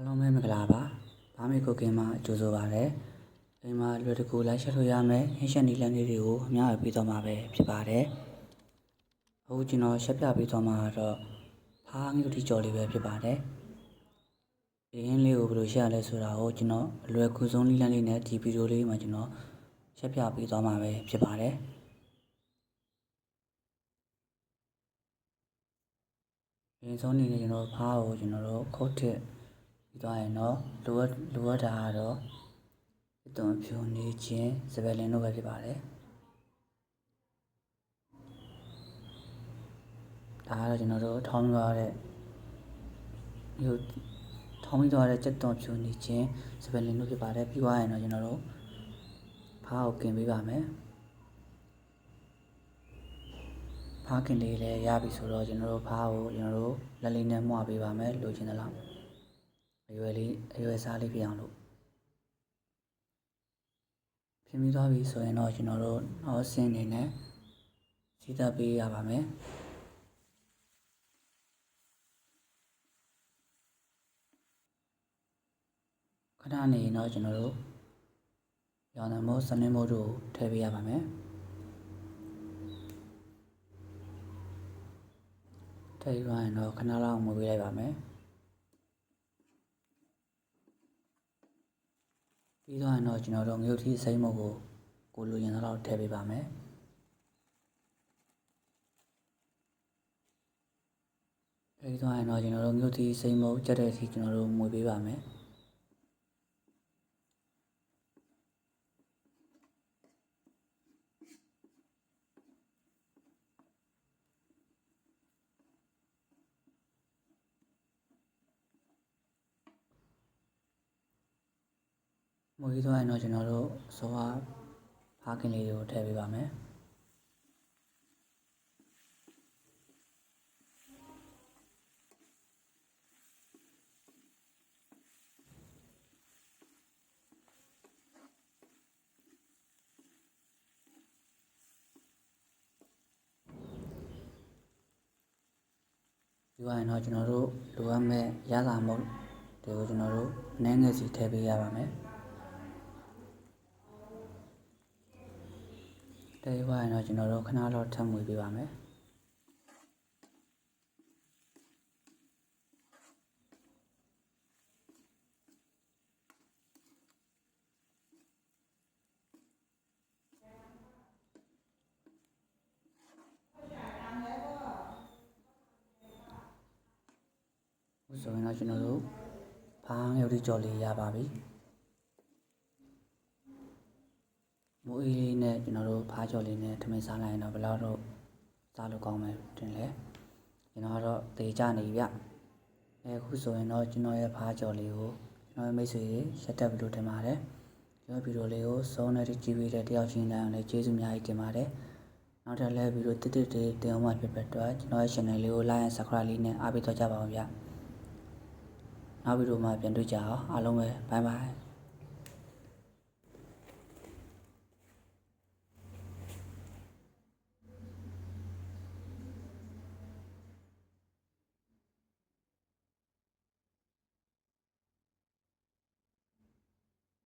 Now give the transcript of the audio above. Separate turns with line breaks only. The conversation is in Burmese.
အားလုံးပဲမင်္ဂလာပါ။ဘာမေကိုကင်မှာကြိုဆိုပါရစေ။အိမ်မှာလွယ်တကူလိုက်ရှက်လို့ရမယ်ဟင်းရှက်နီလန်းလေးတွေကိုအများကြီးပြီးတော့မှာပဲဖြစ်ပါတယ်။အခုကျွန်တော်ရှက်ပြပြီးတော့မှာတော့ဖားငုတ်တီကြော်လေးပဲဖြစ်ပါတယ်။ဒီရင်းလေးကိုဘယ်လိုရှက်ရလဲဆိုတာကိုကျွန်တော်အလွယ်ကူဆုံးနီလန်းလေးနဲ့ဒီဗီဒီယိုလေးမှာကျွန်တော်ရှက်ပြပြီးတော့မှာပဲဖြစ်ပါတယ်။အရင်ဆုံးအနေနဲ့ကျွန်တော်ဖားကိုကျွန်တော်တို့ခုတ်ထစ် ပြီးသွားရင်တော့လိုအပ်လိုအပ်တာကတော့အသွင်ဖြူနေခြင်းစပယ်လင်တို့ပဲဖြစ်ပါတယ်ဒါကတော့ကျွန်တော်တို့ထောင်းသွားတဲ့ဒီထောင်းပြီးသွားတဲ့စက်သွန်ဖြူနေခြင်းစပယ်လင်တို့ဖြစ်ပါတယ်ပြီးသွားရင်တော့ကျွန်တော်တို့ဖားကိုกินပေးပါမယ်ဖားခင်လေးလည်းရပြီဆိုတော့ကျွန်တော်တို့ဖားကိုကျွန်တော်တို့လက်လေးနဲ့မှုတ်ပေးပါမယ်လိုချင်သလား အရွယ်လေးအရွယ်စားလေးပြအောင်လို့ပြင်ပြီးသွားပြီဆိုရင်တော့ကျွန်တော်တို့နောက်ဆင်းနေနဲ့စီးသက်ပေးရပါမယ်ခဏနေရင်တော့ကျွန်တော်တို့ရောင်နမိုးစနစ်မိုးတို့ထည့်ပေးရပါမယ်ထည့်ပြီးရင်တော့ခဏလောက်မှုပေးလိုက်ပါမယ် ပြီးတော့ရင်တော့ကျွန်တော်တို့ငရုတ်ထီးစိမ့်မုတ်ကိုကိုလိုရင်တော့ထည့်ပေးပါမယ်ပြီးတော့ရင်တော့ကျွန်တော်တို့ငရုတ်ထီးစိမ့်မုတ်ကြက်တဲ့အထိကျွန်တော်တို့မှုပေးပါမယ် မှုပြီးတော့ရင်တော့ကျွန်တော်တို့စောဟာဖားကင်လေးတွေကိုထည့်ပေးပါမယ်ပြီးတော့ရင်တော့ကျွန်တော်တို့လိုအပ်မဲ့ရလာမှုတွေကိုကျွန်တော်တို့အနည်းငယ်စီထည့်ပေးရပါမယ် တည်သွားရင်တော့ကျွန်တော်တို့ခဏလောက်ထပ်မွေပေးပါမယ်ဥဆိုရင်တော့ကျွန်တော်တို့ဘာငယ်ရီကြော်လေးရပါပြီ မိုးအေးလေးနဲ့ကျွန်တော်တို့ဖားကြော်လေးနဲ့ထမင်းစားလိုက်ရင်တော့ဘယ်လောက်တော့စားလို့ကောင်းမယ်တင်လဲကျွန်တော်ကတော့တေချနေပြီဗျအဲအခုဆိုရင်တော့ကျွန်တော်ရဲ့ဖားကြော်လေးကိုကျွန်တော်ရဲ့မိတ်ဆွေတွေရက်တက်ပြီးလို့တင်ပါတယ်ကျွန်တော်ဗီဒီယိုလေးကိုစုံနဲ့ကြည့်ပြီးတဲ့တယောက်ချင်းတိုင်းအောင်လည်းကျေးဇူးအများကြီးတင်ပါတယ်နောက်ထပ်လည်းဗီဒီယိုတစ်တစ်တွေတင်အောင်မှဖြစ်တဲ့အတွက်ကျွန်တော်ရဲ့ channel လေးကို like and subscribe လေးနဲ့အားပေးတော့ကြပါအောင်ဗျနောက်ဗီဒီယိုမှာပြန်တွေ့ကြအောင်အားလုံးပဲ bye bye